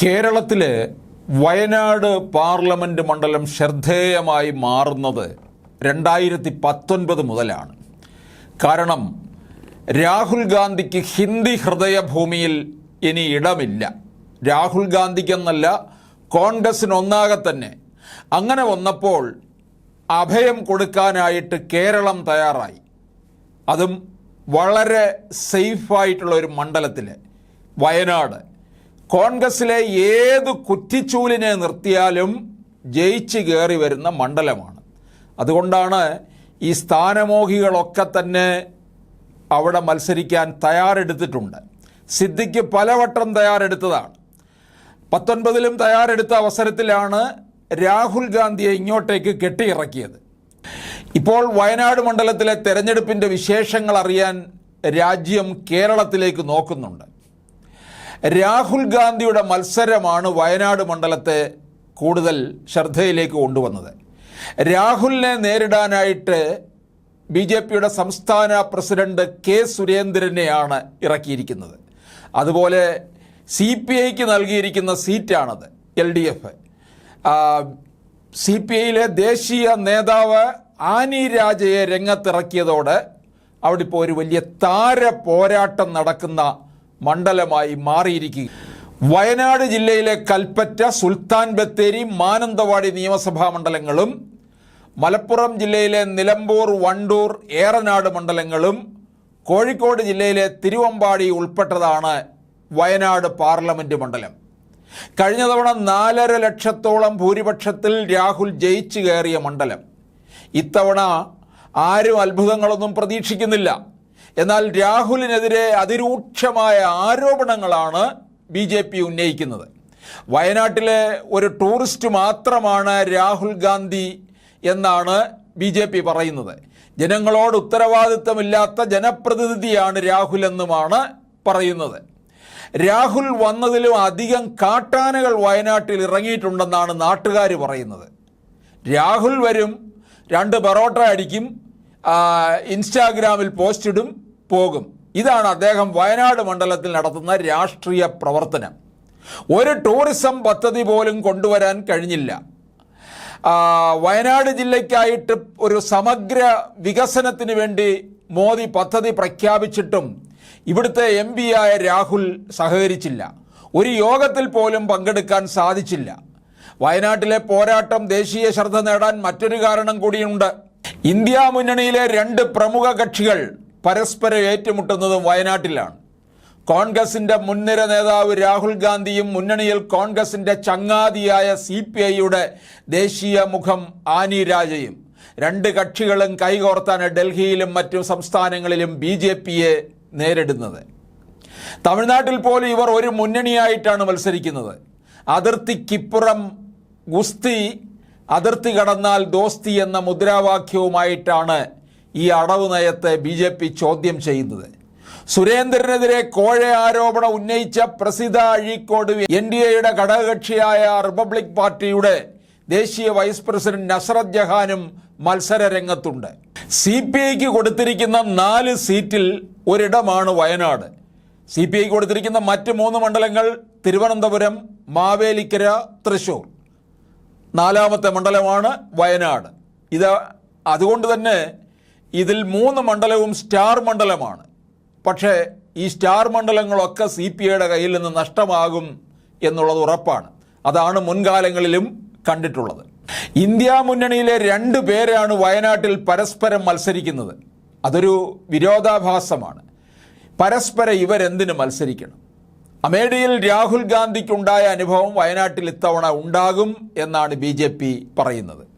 കേരളത്തിലെ വയനാട് പാർലമെന്റ് മണ്ഡലം ശ്രദ്ധേയമായി മാറുന്നത് രണ്ടായിരത്തി പത്തൊൻപത് മുതലാണ്. കാരണം രാഹുൽ ഗാന്ധിക്ക് ഹിന്ദി ഹൃദയഭൂമിയിൽ ഇനി ഇടമില്ല. രാഹുൽ ഗാന്ധിക്കെന്നല്ല കോൺഗ്രസിനൊന്നാകെ തന്നെ. അങ്ങനെ വന്നപ്പോൾ അഭയം കൊടുക്കാനായിട്ട് കേരളം തയ്യാറായി. അതും വളരെ സേഫായിട്ടുള്ള ഒരു മണ്ഡലത്തിൽ വയനാട്. കോൺഗ്രസിലെ ഏത് കുറ്റിച്ചൂലിനെ നിർത്തിയാലും ജയിച്ച് കയറി വരുന്ന മണ്ഡലമാണ്. അതുകൊണ്ടാണ് ഈ സ്ഥാനമോഹികളൊക്കെ തന്നെ അവിടെ മത്സരിക്കാൻ തയ്യാറെടുത്തിട്ടുണ്ട്. സിദ്ദിഖ് പലവട്ടം തയ്യാറെടുത്തതാണ്. പത്തൊൻപതിലും തയ്യാറെടുത്ത അവസരത്തിലാണ് രാഹുൽ ഗാന്ധിയെ ഇങ്ങോട്ടേക്ക് കെട്ടിയിറക്കിയത്. ഇപ്പോൾ വയനാട് മണ്ഡലത്തിലെ തെരഞ്ഞെടുപ്പിന്റെ വിശേഷങ്ങൾ അറിയാൻ രാജ്യം കേരളത്തിലേക്ക് നോക്കുന്നുണ്ട്. രാഹുൽ ഗാന്ധിയുടെ മത്സരമാണ് വയനാട് മണ്ഡലത്തെ കൂടുതൽ ശ്രദ്ധയിലേക്ക് കൊണ്ടുവന്നത്. രാഹുലിനെ നേരിടാനായിട്ട് ബി ജെ പിയുടെ സംസ്ഥാന പ്രസിഡന്റ് കെ സുരേന്ദ്രനെയാണ് ഇറക്കിയിരിക്കുന്നത്. അതുപോലെ സി പി ഐക്ക് നൽകിയിരിക്കുന്ന സീറ്റാണത് L D F. C P ഐയിലെ ദേശീയ നേതാവ് ആനി രാജയെ രംഗത്തിറക്കിയതോടെ അവിടെ ഇപ്പോൾ ഒരു വലിയ താര പോരാട്ടം നടക്കുന്ന മണ്ഡലമായി മാറിയിരിക്കുക വയനാട് ജില്ലയിലെ കൽപ്പറ്റ സുൽത്താൻ ബത്തേരി മാനന്തവാടി നിയമസഭാ മണ്ഡലങ്ങളും മലപ്പുറം ജില്ലയിലെ നിലമ്പൂർ വണ്ടൂർ ഏറനാട് മണ്ഡലങ്ങളും കോഴിക്കോട് ജില്ലയിലെ തിരുവമ്പാടി ഉൾപ്പെട്ടതാണ് വയനാട് പാർലമെന്റ് മണ്ഡലം. കഴിഞ്ഞ തവണ നാലര ലക്ഷത്തോളം ഭൂരിപക്ഷത്തിൽ രാഹുൽ ജയിച്ചു കയറിയ മണ്ഡലം. ഇത്തവണ ആരും അത്ഭുതങ്ങളൊന്നും പ്രതീക്ഷിക്കുന്നില്ല. എന്നാൽ രാഹുലിനെതിരെ അതിരൂക്ഷമായ ആരോപണങ്ങളാണ് ബി ജെ പി ഉന്നയിക്കുന്നത്. വയനാട്ടിലെ ഒരു ടൂറിസ്റ്റ് മാത്രമാണ് രാഹുൽ ഗാന്ധി എന്നാണ് ബി ജെ പി പറയുന്നത്. ജനങ്ങളോട് ഉത്തരവാദിത്തമില്ലാത്ത ജനപ്രതിനിധിയാണ് രാഹുൽ എന്നുമാണ് പറയുന്നത്. രാഹുൽ വന്നതിലും അധികം കാട്ടാനകൾ വയനാട്ടിൽ ഇറങ്ങിയിട്ടുണ്ടെന്നാണ് നാട്ടുകാർ പറയുന്നത്. രാഹുൽ വരും രണ്ട് പൊറോട്ട അടിക്കും ഇൻസ്റ്റാഗ്രാമിൽ പോസ്റ്റ് ഇടും പോകും. ഇതാണ് അദ്ദേഹം വയനാട് മണ്ഡലത്തിൽ നടത്തുന്ന രാഷ്ട്രീയ പ്രവർത്തനം. ഒരു ടൂറിസം പദ്ധതി പോലും കൊണ്ടുവരാൻ കഴിഞ്ഞില്ല. വയനാട് ജില്ലയ്ക്കായിട്ട് ഒരു സമഗ്ര വികസനത്തിന് വേണ്ടി മോദി പദ്ധതി പ്രഖ്യാപിച്ചിട്ടും ഇവിടുത്തെ എം ആയ രാഹുൽ സഹകരിച്ചില്ല. ഒരു യോഗത്തിൽ പോലും പങ്കെടുക്കാൻ സാധിച്ചില്ല. വയനാട്ടിലെ പോരാട്ടം ദേശീയ ശ്രദ്ധ നേടാൻ മറ്റൊരു കാരണം കൂടിയുണ്ട്. ഇന്ത്യ മുന്നണിയിലെ രണ്ട് പ്രമുഖ കക്ഷികൾ പരസ്പരം ഏറ്റുമുട്ടുന്നത് വയനാട്ടിലാണ്. കോൺഗ്രസിന്റെ മുൻനിര നേതാവ് രാഹുൽ ഗാന്ധിയും മുന്നണിയിൽ കോൺഗ്രസിന്റെ ചങ്ങാതിയായ സി പി ഐയുടെ ദേശീയ മുഖം ആനി രാജയും. രണ്ട് കക്ഷികളും കൈകോർത്താണ് ഡൽഹിയിലും മറ്റു സംസ്ഥാനങ്ങളിലും ബി ജെ പിയെ നേരിടുന്നത്. തമിഴ്നാട്ടിൽ പോലും ഇവർ ഒരു മുന്നണിയായിട്ടാണ് മത്സരിക്കുന്നത്. അതിർത്തിക്കിപ്പുറം ഗുസ്തി അതിർത്തി കടന്നാൽ ദോസ്തി എന്ന മുദ്രാവാക്യവുമായിട്ടാണ് ഈ അടവ് നയത്തെ ബി ജെ പി ചോദ്യം ചെയ്യുന്നത്. സുരേന്ദ്രനെതിരെ കോഴ ആരോപണം ഉന്നയിച്ച പ്രസിദ്ധ അഴീക്കോട് എൻ ഡി എയുടെ ഘടകകക്ഷിയായ റിപ്പബ്ലിക് പാർട്ടിയുടെ ദേശീയ വൈസ് പ്രസിഡന്റ് നസ്രത് ജഹാനും മത്സര രംഗത്തുണ്ട് സി പി ഐക്ക് കൊടുത്തിരിക്കുന്ന നാല് സീറ്റിൽ ഒരിടമാണ് വയനാട്. സി പി ഐക്ക് കൊടുത്തിരിക്കുന്ന മറ്റ് മൂന്ന് മണ്ഡലങ്ങൾ തിരുവനന്തപുരം മാവേലിക്കര തൃശൂർ. നാലാമത്തെ മണ്ഡലമാണ് വയനാട്. ഇത് അതുകൊണ്ട് തന്നെ ഇതിൽ മൂന്ന് മണ്ഡലവും സ്റ്റാർ മണ്ഡലമാണ്. പക്ഷേ ഈ സ്റ്റാർ മണ്ഡലങ്ങളൊക്കെ സി പി ഐയുടെ കയ്യിൽ നിന്ന് നഷ്ടമാകും എന്നുള്ളത് ഉറപ്പാണ്. അതാണ് മുൻകാലങ്ങളിലും കണ്ടിട്ടുള്ളത്. ഇന്ത്യ മുന്നണിയിലെ രണ്ട് പേരാണ് വയനാട്ടിൽ പരസ്പരം മത്സരിക്കുന്നത്. അതൊരു വിരോധാഭാസമാണ്. പരസ്പരം ഇവരെന്തിന് മത്സരിക്കണം? അമേഠിയിൽ രാഹുൽ ഗാന്ധിക്കുണ്ടായ അനുഭവം വയനാട്ടിൽ ഇത്തവണ ഉണ്ടാകും എന്നാണ് ബി പറയുന്നത്.